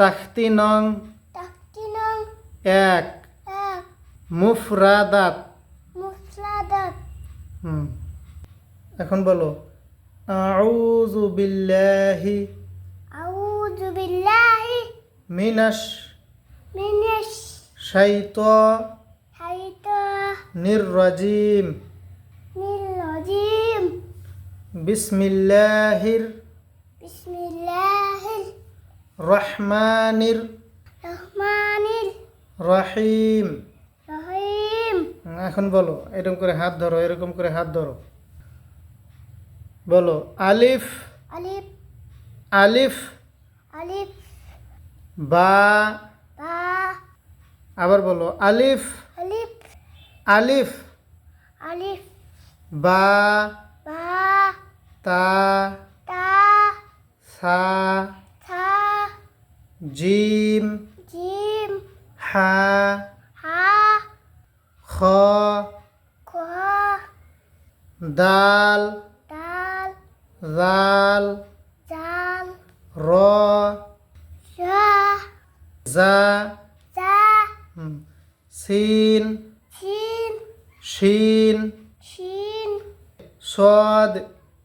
তাখতি নং এক। মুফরাদাত। মুফরাদাত। হুম। এখন বলো আউযু বিল্লাহি আউযু বিল্লাহি মিনাশ মিনাশ শাইতানির রাজিম শাইতানির রাজিম বিসমিল্লাহির বিসমিল্লাহির রহমানির রহমানির রহিম। রহিম। এখন বলো এরকম করে হাত ধরো এরকম করে হাত ধরো। বলো আলিফ। আলিফ। আলিফ। আলিফ। বা। বা। আবার বলো আলিফ। আলিফ। আলিফ। আলিফ। বা। বা। তা। তা। সা। জিম। জিম। হা। হা। খ। খ। দাল। দাল। জাল। জাল। র। জা। জা। জা। হুম, সিন। শিন। শিন। সদ।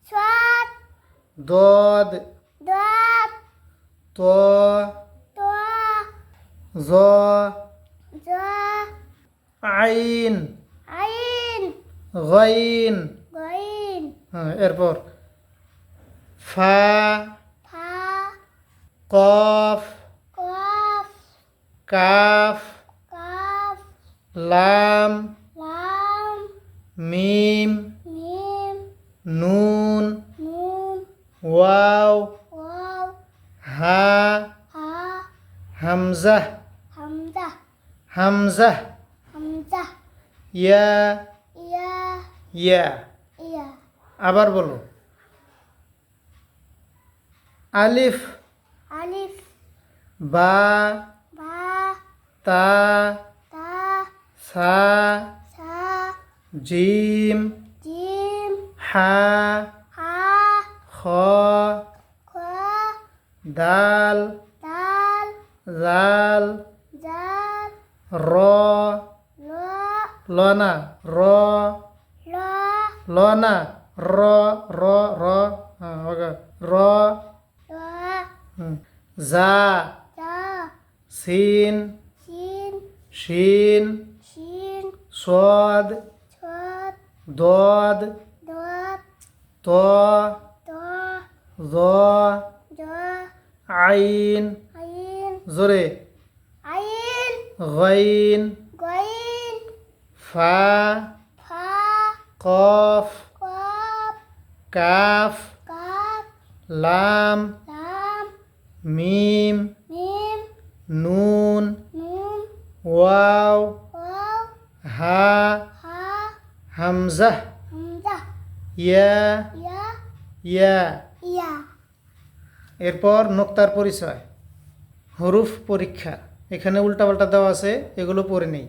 সাত দদ। ত তো। জ। জা। আইন। আইন। গাইন। গইন। হ্যাঁ, এরপর। ফা। ফা। কফ। কফ। কাফ। কাফ। লাম। লাম। মিম। মিম। নুন। নুন। ওয়াও। ওয়াও। হা। হা। হামজা। হামজা হামজা ইয়া ইয়া ইয়া ইয়া আবার বলো। আলিফ। আলিফ। বা। বা। তা। তা। সা। সা। জিম। জিম। হা। হা। খ। খ। দাল। দাল। জাল। জাল। র ল লনা র ল লনা র র র হ্যাঁ, ওকে র হুম, জা জা সিন শিন সদ দদ ত আইন আইন। জোরে। গাইন। গইন। ফা। ফা। কফ। কফ। কাফ। কাফ। লাম। লাম। মিম। মিম। নুন। ওয়াও। হা। হামজা। ইয়া। ইয়া। এরপর নোক্তার পরিচয়। হরুফ পরীক্ষা। এখানে উল্টাপাল্টা দেওয়া আছে এগুলো পড়ে নেই।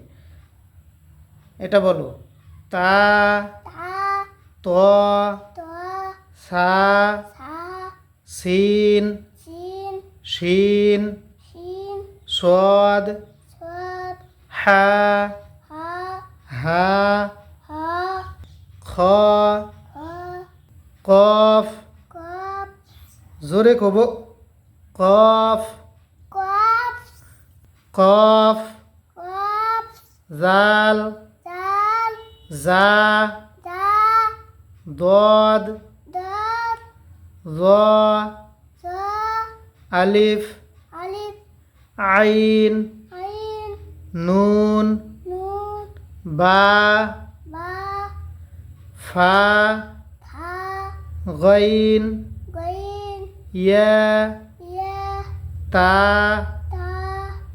এটা বলো। তা তা সা সিন শিন সদ হা হা খ কফ। জোরে কব কফ। কফ জাল জা দদ জ আলিফ আইন নুন বা ফা ইয়া ইয়া তা তা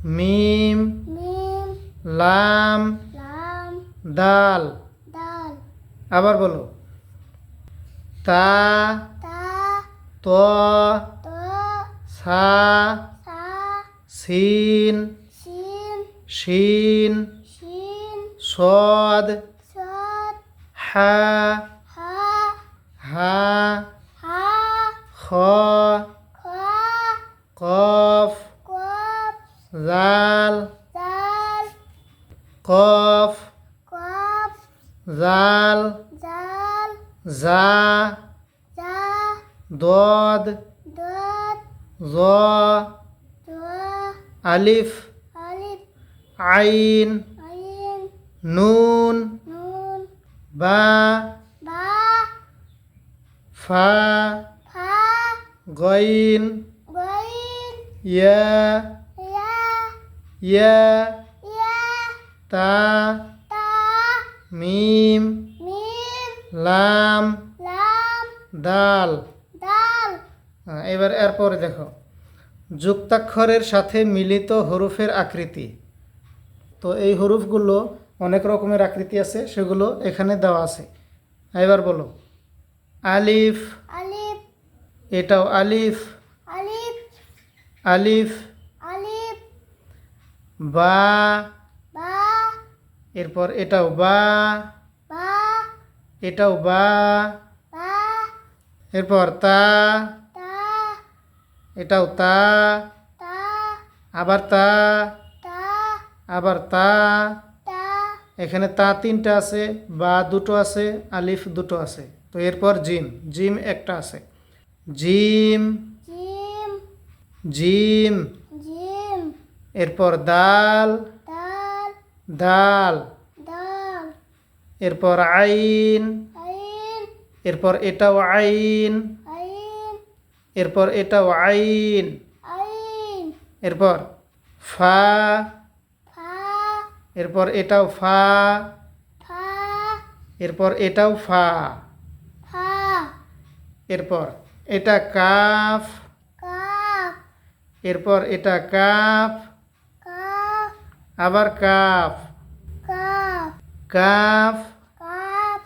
মিম লাম দাল। আবার বলো। তা তা সা সিন শিন সদ হা হা হা হা খ খ কফ কফ জাল জাল কফ কফ জাল জাল জা জা দদ দত জ আলিফ আলিফ আইন আইন নুন নুন বা বা ফা ফা গইন গইন ইয়া ইয়া তা মিম লাম দাল। হ্যাঁ, এবার এরপরে দেখো। যুক্তাক্ষরের সাথে মিলিত হরুফের আকৃতি। তো এই হরুফগুলো অনেক রকমের আকৃতি আছে সেগুলো এখানে দেওয়া আছে। এবার বলো। আলিফ। আলিফ। এটাও আলিফ। আলিফ। আলিফ। বা এরপর এটাও বা এটাও বা এরপর তা এটাও তা আবার তা আবার তা এখানে তা তিনটা আছে বা দুটো আছে আলিফ দুটো আছে। তো এরপর জিম জিম একটা আছে। জিম জিম জিম এরপর দাল। দাল। এরপর আইন। এরপর এটাও আইন। এরপর এটাও আইন। এরপর ফা। এরপর এটাও ফা। এরপর এটাও ফা। এরপর এটা কাফ। এরপর এটা কাফ। আবার কাফ। কাফ। কাফ। কাফ।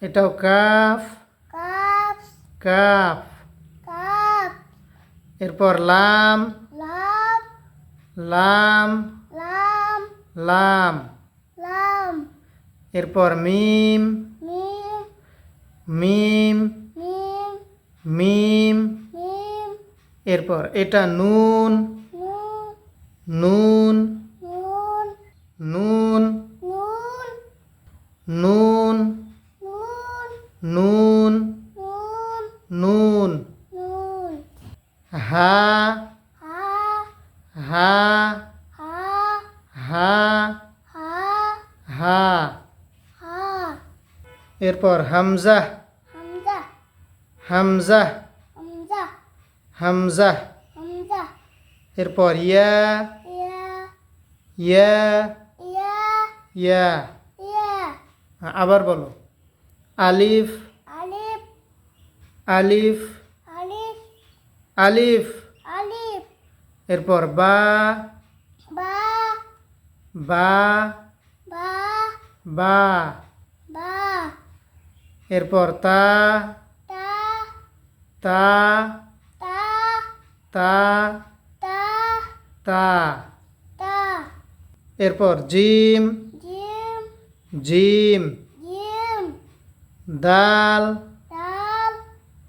এটাও কাফ। কাফ। কাফ। কাফ। এরপর লাম। লাম। লাম। লাম। লাম। লাম। এরপর মিম। মিম। মিম। মিম। মিম। মিম। এরপর এটা নুন। নুন। নুন। নুন। নুন। হা। হা। হা। হা। এরপর হামজা। হামজা। হামজা। এরপর ইয়া। ইয়া। ইয়া। হ্যাঁ, আবার বলো। আলিফ। আলিফ। আলিফ। আলিফ। আলিফ। আলিফ। এরপর বা। বা। বা। বা। বা। বা। এরপর তা। তা। তা। তা। তা। তা। তা। তা। এরপর জিম। জিম দাল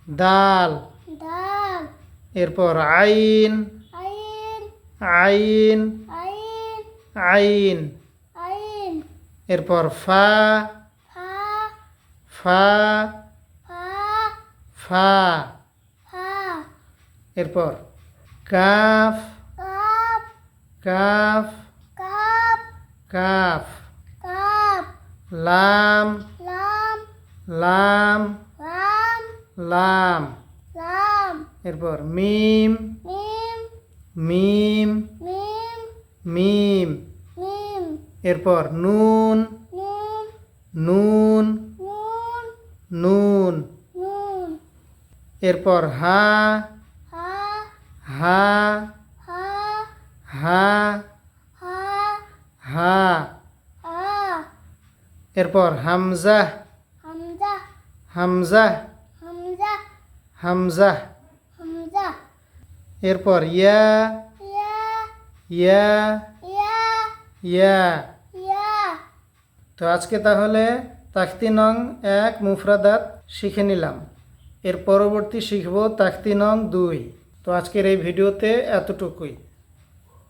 দাল। এরপর আইন আইন। আইন আইন। আইন। আইন। এরপর ফা ফা। ফা এরপর কাফ। কাফ কাফ। কাফ। লাম লাম লাম লাম লাম। লাম। এরপর মিম মিম মিম মিম মিম। মিম। এরপর নুন নুন নুন এরপর হা হা হা হা। হা। এরপর হামজা হামজা হামজা হামজা হামজা। হামজা। এরপর ইয়া ইয়া ইয়া ইয়া ইয়া। ইয়া। তো আজকে তাহলে তাখতি নং এক মুফরাদাত শিখে নিলাম। এর পরবর্তী শিখব তাখতি নং দুই। তো আজকের এই ভিডিওতে এতটুকুই।